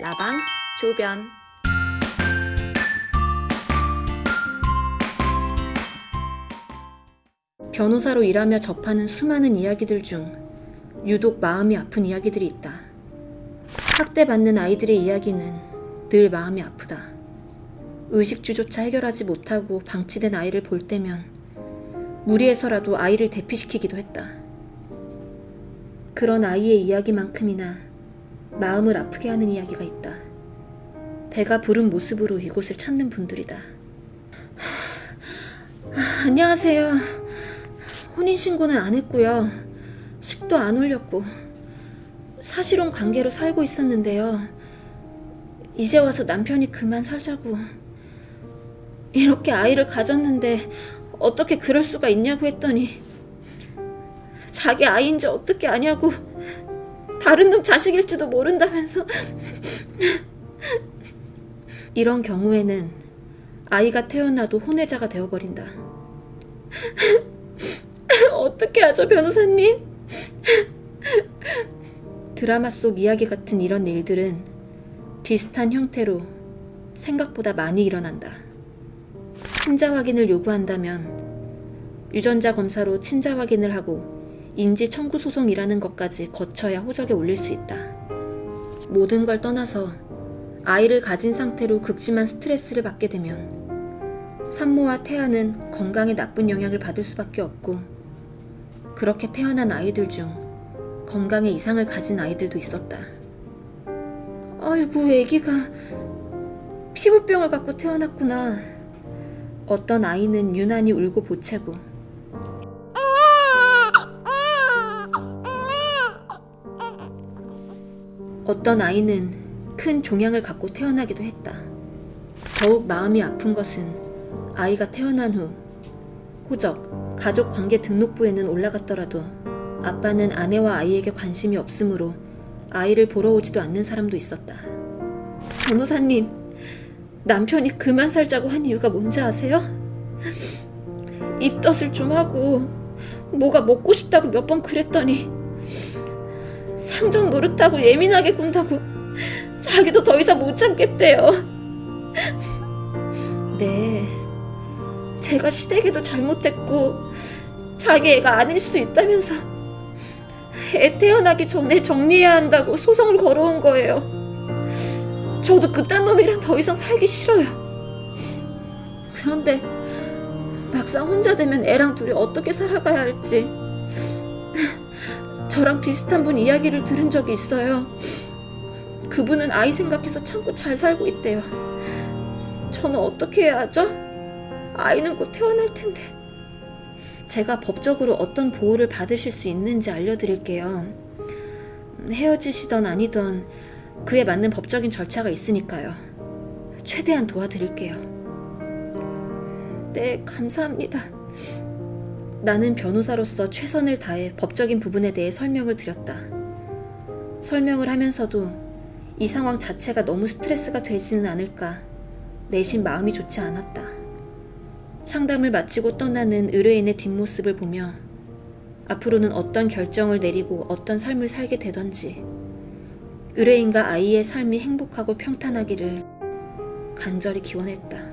라방스 조변 변호사로 일하며 접하는 수많은 이야기들 중 유독 마음이 아픈 이야기들이 있다. 학대받는 아이들의 이야기는 늘 마음이 아프다. 의식주조차 해결하지 못하고 방치된 아이를 볼 때면 무리해서라도 아이를 대피시키기도 했다. 그런 아이의 이야기만큼이나 마음을 아프게 하는 이야기가 있다. 배가 부른 모습으로 이곳을 찾는 분들이다. 하, 안녕하세요. 혼인신고는 안 했고요. 식도 안 올렸고, 사실혼 관계로 살고 있었는데요. 이제 와서 남편이 그만 살자고. 이렇게 아이를 가졌는데 어떻게 그럴 수가 있냐고 했더니 자기 아이인지 어떻게 아냐고 다른 놈 자식일지도 모른다면서 이런 경우에는 아이가 태어나도 혼외자가 되어버린다. 어떻게 하죠, 변호사님? 드라마 속 이야기 같은 이런 일들은 비슷한 형태로 생각보다 많이 일어난다. 친자 확인을 요구한다면 유전자 검사로 친자 확인을 하고 인지 청구 소송이라는 것까지 거쳐야 호적에 올릴 수 있다. 모든 걸 떠나서 아이를 가진 상태로 극심한 스트레스를 받게 되면 산모와 태아는 건강에 나쁜 영향을 받을 수밖에 없고 그렇게 태어난 아이들 중 건강에 이상을 가진 아이들도 있었다. 아이고, 애기가 피부병을 갖고 태어났구나. 어떤 아이는 유난히 울고 보채고 어떤 아이는 큰 종양을 갖고 태어나기도 했다. 더욱 마음이 아픈 것은 아이가 태어난 후 호적, 가족 관계 등록부에는 올라갔더라도 아빠는 아내와 아이에게 관심이 없으므로 아이를 보러 오지도 않는 사람도 있었다. 변호사님, 남편이 그만 살자고 한 이유가 뭔지 아세요? 입덧을 좀 하고 뭐가 먹고 싶다고 몇 번 그랬더니 상전 노릇하고 예민하게 군다고 자기도 더 이상 못 참겠대요. 네, 제가 시댁에도 잘못했고 자기 애가 아닐 수도 있다면서 애 태어나기 전에 정리해야 한다고 소송을 걸어온 거예요. 저도 그딴 놈이랑 더 이상 살기 싫어요. 그런데 막상 혼자 되면 애랑 둘이 어떻게 살아가야 할지 저랑 비슷한 분 이야기를 들은 적이 있어요. 그분은 아이 생각해서 참고 잘 살고 있대요. 저는 어떻게 해야 하죠? 아이는 곧 태어날 텐데. 제가 법적으로 어떤 보호를 받으실 수 있는지 알려드릴게요. 헤어지시던 아니던 그에 맞는 법적인 절차가 있으니까요. 최대한 도와드릴게요. 네, 감사합니다. 나는 변호사로서 최선을 다해 법적인 부분에 대해 설명을 드렸다. 설명을 하면서도 이 상황 자체가 너무 스트레스가 되지는 않을까 내심 마음이 좋지 않았다. 상담을 마치고 떠나는 의뢰인의 뒷모습을 보며 앞으로는 어떤 결정을 내리고 어떤 삶을 살게 되던지 의뢰인과 아이의 삶이 행복하고 평탄하기를 간절히 기원했다.